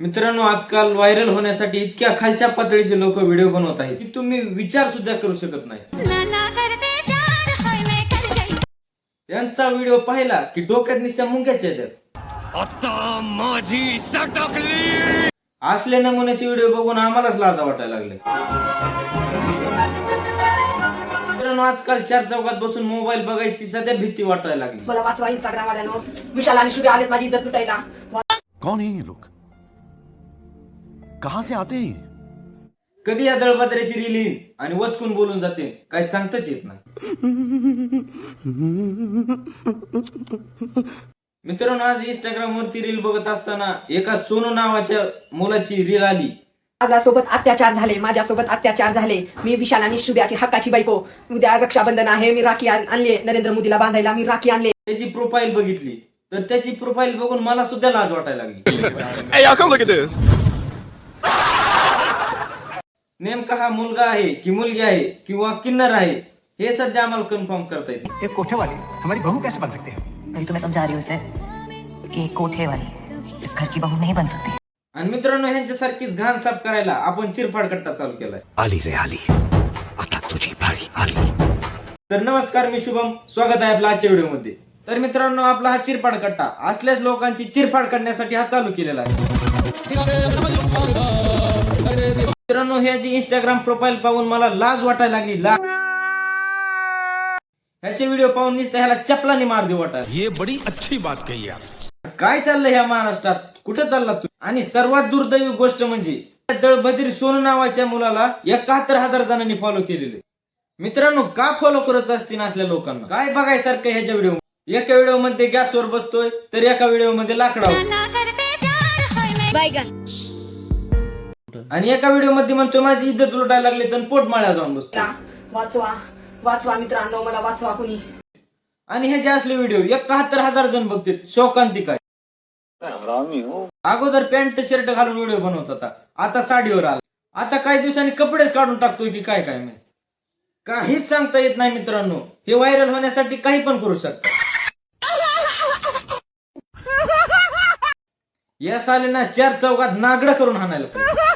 मित्रांनो आजकाल व्हायरल होण्यासाठी इतक्या खालच्या पातळीचे लोक व्हिडिओ बनवत आहेत की तुम्ही विचार सुद्धा करू शकत नाही. यांचा व्हिडिओ पाहिला की डोक्यात नुसत्या येतात. आता माझी सटकली. असले नमुन्याचे व्हिडिओ बघून आम्हालाच लाजा वाटायला लागले. मित्रांनो आजकाल चार चौकात बसून मोबाईल बघायची सध्या भीती वाटायला लागली. मला वाचवा इंस्टाग्राम वाल्यानो. विशाल आणि शुभे आलेत माझी इज्जत लुटायला. है ये लोग कहां से आते हैं? कधी या दळपात्र्याची रील येईल? आणि वचकून बोलून जाते. काही सांगताच येत नाही. मित्रांनो आज इंस्टाग्राम वरती रील बघत असताना एका सोनू नावाच्या मुलाची रील आली. माझ्यासोबत अत्याचार झाले माझ्यासोबत अत्याचार झाले. मी विशाल आणि शुभ्याची हक्काची बायको. उद्या रक्षाबंधन आहे मी राखी आण- आणली नरेंद्र मोदीला बांधायला मी राखी आणले त्याची प्रोफाईल बघितली. तर त्याची प्रोफाईल बघून मला सुद्धा लाज वाटायला लागली. Hey, y'all come look at this. नेमका हा मुलगा आहे की मुलगी आहे किंवा किन्नर आहे हे सध्या आम्हाला कन्फर्म करता येईल एक कोठे वाली हमारी बहू कैसे बन सकती है? वही तो मैं समझा रही हूँ उसे कि एक कोठे वाली इस घर की बहू नहीं बन सकती। आणि मित्रांनो ह्यांच्यासारखीच घाण साफ करायला आपण चिरफाड कट्टा चालू केलाय. आली रे आली. आता तुझी बारी आली. तर नमस्कार मी शुभम स्वागत आहे आपला आजच्या व्हिडिओमध्ये. तर मित्रांनो आपला हा चिरफाड कट्टा. असल्याच लोकांची चिरफाड करण्यासाठी हा चालू केलेला आहे. मित्रांनो ह्याची इंस्टाग्राम प्रोफाईल पाहून मला लाज वाटायला लागली. लाज ह्याचे व्हिडिओ पाहून नुसतं ह्याला चपलाने मार देऊ वाटायला. ये बड़ी अच्छी बात कही काय चाललंय ह्या महाराष्ट्रात? कुठं चालला तू आणि सर्वात दुर्दैवी गोष्ट म्हणजे दळभद्री सोनू नावाच्या मुलाला एकाहत्तर हजार जणांनी फॉलो केलेले. मित्रांनो का फॉलो करत असतील असल्या लोकांना? काय बघायसारखं ह्याच्या व्हिडिओ एका व्हिडिओमध्ये गॅसवर बसतोय तर एका व्हिडिओमध्ये लाकडावर. मैं बैगन आणि एका व्हिडिओमध्ये म्हणतोय माझी इज्जत लुटायला लागली तर पोट माळ्या जाऊन बसतो वाचवा वाचवा मित्रांनो मला वाचवा कुणी. आणि ह्याचे असले व्हिडिओ एकाहत्तर हजार जण बघतील शोकांतिक आहे अगोदर पॅन्ट शर्ट घालून व्हिडिओ बनवत होता. आता साडीवर आला. आता काही दिवसांनी कपडेच काढून टाकतोय की काय काय नाही काहीच सांगता येत नाही मित्रांनो. हे व्हायरल होण्यासाठी काही पण करू शकता. या सालीना चार चौकात नागडं करून हाणायला पाहिजे.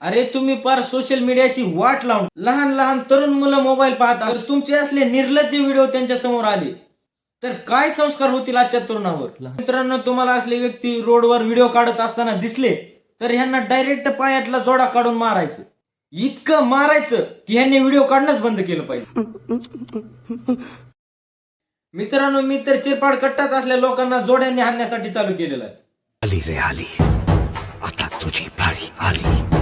अरे तुम्ही पार सोशल मीडियाची वाट लावून लहान लहान तरुण मुलं मोबाईल पाहतात तुमचे असले निर्लज्ज व्हिडिओ त्यांच्यासमोर आले तर काय संस्कार होतील आजच्या तरुणावर? मित्रांनो तुम्हाला असले व्यक्ती रोडवर व्हिडिओ काढत असताना दिसले तर ह्यांना डायरेक्ट पायातला जोडा काढून मारायचं. इतकं मारायचं की ह्यांनी व्हिडिओ काढणंच बंद केलं पाहिजे. मित्रांनो मी तर चिरपाड कट्टाच असल्या लोकांना जोड्यांनी हाणण्यासाठी चालू केलेलं आहे. आली रे आली. आता तुझी पाळी आली.